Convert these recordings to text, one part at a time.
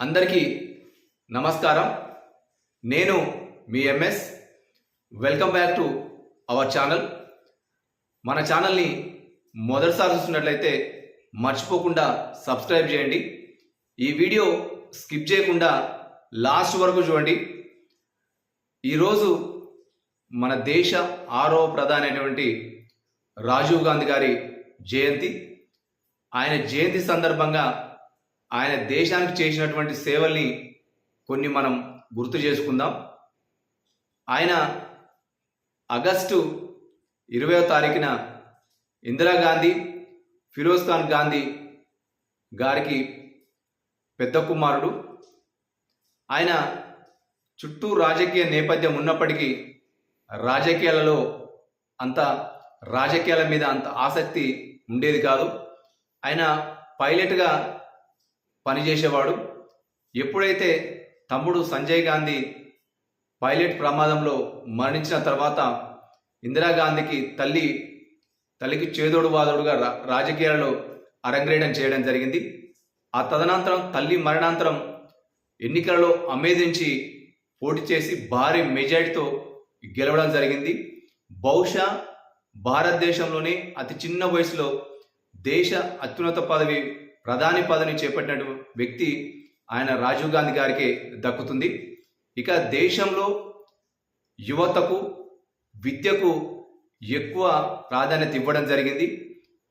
అందరికీ నమస్కారం. నేను మీ MS. Welcome back to our channel. మన ఛానల్ని మొదటిసారి చూస్తున్నట్లయితే మర్చిపోకుండా సబ్స్క్రైబ్ చేయండి. ఈ వీడియో స్కిప్ చేయకుండా లాస్ట్ వరకు చూడండి. ఈరోజు మన దేశ ఆరో ప్రధాని అయినటువంటి రాజీవ్ గాంధీ గారి జయంతి. ఆయన జయంతి సందర్భంగా ఆయన దేశానికి చేసినటువంటి సేవల్ని కొన్ని మనం గుర్తు చేసుకుందాం. ఆయన ఆగస్టు ఇరవయో తారీఖున ఇందిరాగాంధీ ఫిరోజ్ ఖాన్ గాంధీ గారికి పెద్ద కుమారుడు. ఆయన చుట్టూ రాజకీయ నేపథ్యం ఉన్నప్పటికీ రాజకీయాలలో అంత రాజకీయాల మీద అంత ఆసక్తి ఉండేది కాదు. ఆయన పైలట్గా పనిచేసేవాడు. ఎప్పుడైతే తమ్ముడు సంజయ్ గాంధీ పైలట్ ప్రమాదంలో మరణించిన తర్వాత ఇందిరాగాంధీకి తల్లి తల్లికి చేదోడు వాదోడుగా రా రాజకీయాలలో అరంగ్రేయడం చేయడం జరిగింది. ఆ తదనంతరం తల్లి మరణాంతరం ఎన్నికలలో అమేధించి పోటీ చేసి భారీ మెజారిటీతో గెలవడం జరిగింది. బహుశా భారతదేశంలోనే అతి చిన్న వయసులో దేశ అత్యున్నత పదవి ప్రధాని పదవిని చేపట్టిన వ్యక్తి ఆయన రాజీవ్ గాంధీ గారికి దక్కుతుంది. ఇక దేశంలో యువతకు విద్యకు ఎక్కువ ప్రాధాన్యత ఇవ్వడం జరిగింది.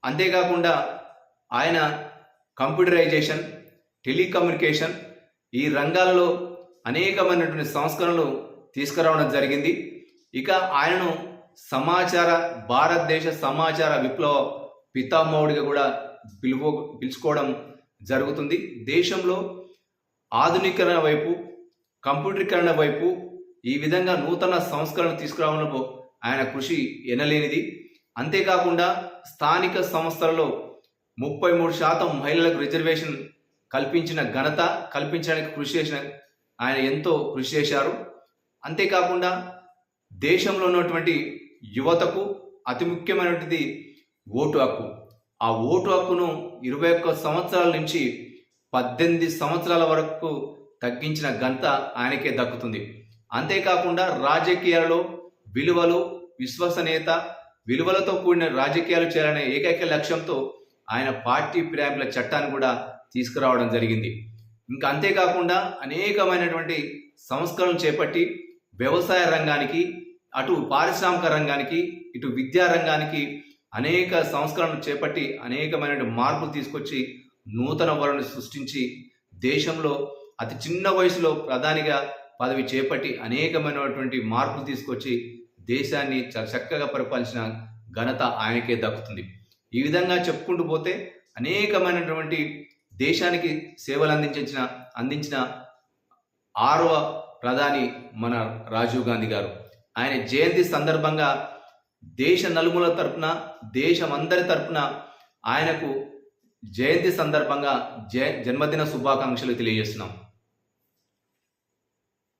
అంతేకాకుండా ఆయన కంప్యూటరైజేషన్ టెలికమ్యూనికేషన్ ఈ రంగాలలో అనేకమైనటువంటి సంస్కరణలు తీసుకురావడం జరిగింది. ఇక ఆయనను సమాచార భారతదేశ సమాచార విప్లవ పితామహుడిగా కూడా పిలువ పిలుచుకోవడం జరుగుతుంది. దేశంలో ఆధునీకరణ వైపు కంప్యూటరీకరణ వైపు ఈ విధంగా నూతన సంస్కరణ తీసుకురావడంలో ఆయన కృషి ఎనలేనిది. అంతేకాకుండా స్థానిక సంస్థలలో ముప్పై మూడు శాతం మహిళలకు రిజర్వేషన్ కల్పించిన ఘనత కల్పించడానికి కృషి చేసిన ఆయన ఎంతో కృషి చేశారు. అంతేకాకుండా దేశంలో ఉన్నటువంటి యువతకు అతి ముఖ్యమైనటువంటిది ఓటు హక్కు. ఆ ఓటు హక్కును ఇరవై ఒక్క సంవత్సరాల నుంచి పద్దెనిమిది సంవత్సరాల వరకు తగ్గించిన ఘనత ఆయనకే దక్కుతుంది. అంతేకాకుండా రాజకీయాలలో విలువలు విశ్వసనీయత విలువలతో కూడిన రాజకీయాలు చేయాలనే ఏకైక లక్ష్యంతో ఆయన పార్టీ ఫిరాయింపుల చట్టాన్ని కూడా తీసుకురావడం జరిగింది. ఇంకా అంతేకాకుండా అనేకమైనటువంటి సంస్కరణలు చేపట్టి వ్యవసాయ రంగానికి అటు పారిశ్రామిక రంగానికి ఇటు విద్యా రంగానికి అనేక సంస్కరణలు చేపట్టి అనేకమైన మార్పులు తీసుకొచ్చి నూతన వరను సృష్టించి దేశంలో అతి చిన్న వయసులో ప్రధానిగా పదవి చేపట్టి అనేకమైనటువంటి మార్పులు తీసుకొచ్చి దేశాన్ని చాలా చక్కగా పరిపాలించిన ఘనత ఆయనకే దక్కుతుంది. ఈ విధంగా చెప్పుకుంటూ పోతే అనేకమైనటువంటి దేశానికి సేవలు అందించిన అందించిన ఆరవ ప్రధాని మన రాజీవ్ గాంధీ గారు. ఆయన జయంతి సందర్భంగా దేశ నలుమూల తరపున దేశం అందరి తరపున ఆయనకు జయంతి సందర్భంగా జ జన్మదిన శుభాకాంక్షలు తెలియజేస్తున్నాం.